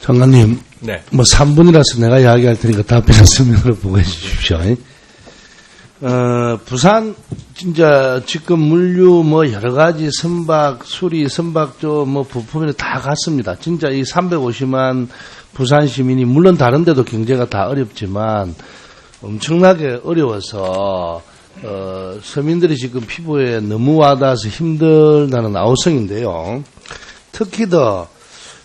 장관님, 네. 뭐 3분이라서 내가 이야기할 테니까 답변을 서면으로 보고 해 주십시오. 어, 부산 진짜 지금 물류 뭐 여러 가지 선박, 수리, 선박조 뭐 부품이 다 갔습니다. 진짜 이 350만 부산 시민이 물론 다른 데도 경제가 다 어렵지만 엄청나게 어려워서 어, 서민들이 지금 피부에 너무 와닿아서 힘들다는 아우성인데요. 특히 더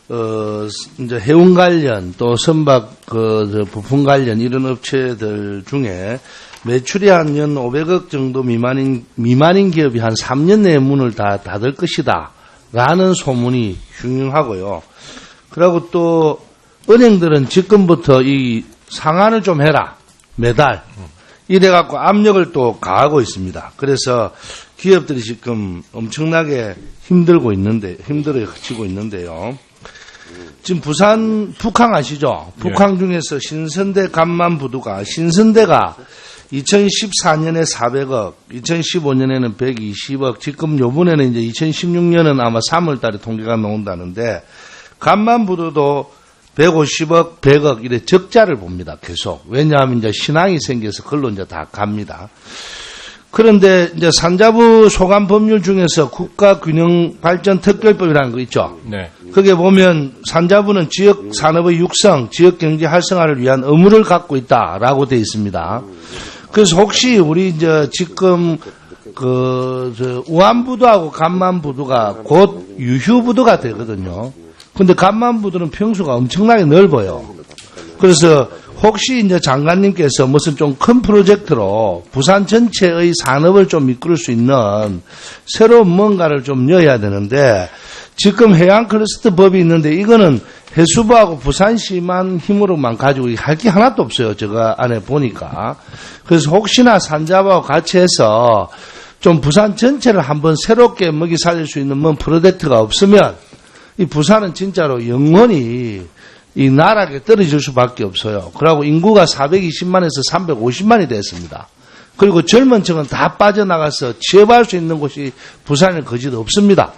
어, 이제 해운 관련 또 선박 그저 부품 관련 이런 업체들 중에 매출이 한연 500억 정도 미만인 미만인 기업이 한 3년 내에 문을 다 닫을 것이다. 라는 소문이 흉흉하고요. 그리고 또 은행들은 지금부터 이 상한을 좀 해라. 매달. 이래 갖고 압력을 또 가하고 있습니다. 그래서 기업들이 지금 엄청나게 힘들고 있는데 힘들어지고 있는데요. 지금 부산 북항 아시죠? 북항 중에서 신선대 간만 부두가 신선대가 2014년에 400억, 2015년에는 120억, 지금 요번에는 이제 2016년은 아마 3월 달에 통계가 나온다는데 간만 부두도 150억, 100억 이래 적자를 봅니다. 계속. 왜냐하면 이제 신앙이 생겨서 그걸로 이제 다 갑니다. 그런데 이제 산자부 소관 법률 중에서 국가균형발전특별법이라는 거 있죠. 네. 거기에 보면 산자부는 지역 산업의 육성, 지역 경제 활성화를 위한 의무를 갖고 있다라고 되어 있습니다. 그래서 혹시 우리 이제 지금 그, 저, 우한부두하고 간만부두가 곧 유휴부두가 되거든요. 근데 간만부두는 평수가 엄청나게 넓어요. 그래서 혹시 이제 장관님께서 무슨 좀 큰 프로젝트로 부산 전체의 산업을 좀 이끌 수 있는 새로운 뭔가를 좀 넣어야 되는데 지금 해양 클러스터 법이 있는데 이거는 해수부하고 부산시만 힘으로만 가지고 할 게 하나도 없어요. 제가 안에 보니까. 그래서 혹시나 산자부하고 같이 해서 좀 부산 전체를 한번 새롭게 먹이 살릴 수 있는 뭔 프로젝트가 없으면 이 부산은 진짜로 영원히 이 나락에 떨어질 수밖에 없어요. 그리고 인구가 420만에서 350만이 됐습니다. 그리고 젊은 층은 다 빠져나가서 취업할 수 있는 곳이 부산에 거짓 없습니다.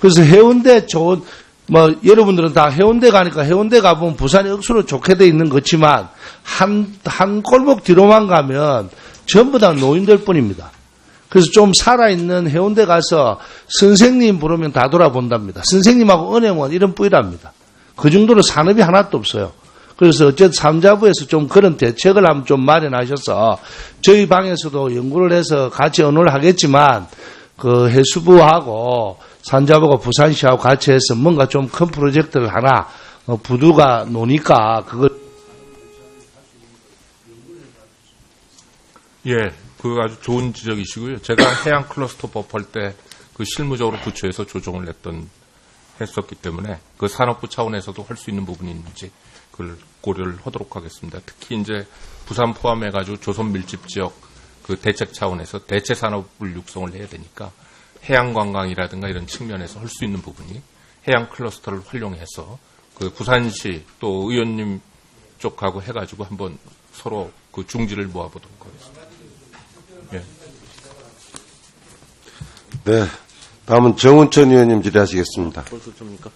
그래서 해운대 좋은 뭐 여러분들은 다 해운대 가니까 해운대 가보면 부산이 억수로 좋게 돼 있는 거지만 한 한 골목 뒤로만 가면 전부 다 노인들 뿐입니다. 그래서 좀 살아있는 해운대 가서 선생님 부르면 다 돌아본답니다. 선생님하고 은행원 이런 뿌이랍니다. 그 정도로 산업이 하나도 없어요. 그래서 어쨌든 삼자부에서 좀 그런 대책을 한번 좀 마련하셔서 저희 방에서도 연구를 해서 같이 언어를 하겠지만 그 해수부하고 산자부가 부산시하고 같이 해서 뭔가 좀 큰 프로젝트를 하나 어, 부두가 노니까 그걸 예, 그 아주 좋은 지적이시고요. 제가 해양 클러스터법 할때그 실무적으로 부처에서 조정을 냈던 했었기 때문에 그 산업부 차원에서도 할 수 있는 부분이 있는지 그걸 고려를 하도록 하겠습니다. 특히 이제 부산 포함해가지고 조선 밀집 지역 그 대책 차원에서 대체 산업을 육성을 해야 되니까 해양 관광이라든가 이런 측면에서 할 수 있는 부분이 해양 클러스터를 활용해서 그 부산시 또 의원님 쪽하고 해가지고 한번 서로 그 중지를 모아보도록 하겠습니다. 예. 네. 다음은 정운천 의원님 질의하시겠습니다. 벌써 줍니까?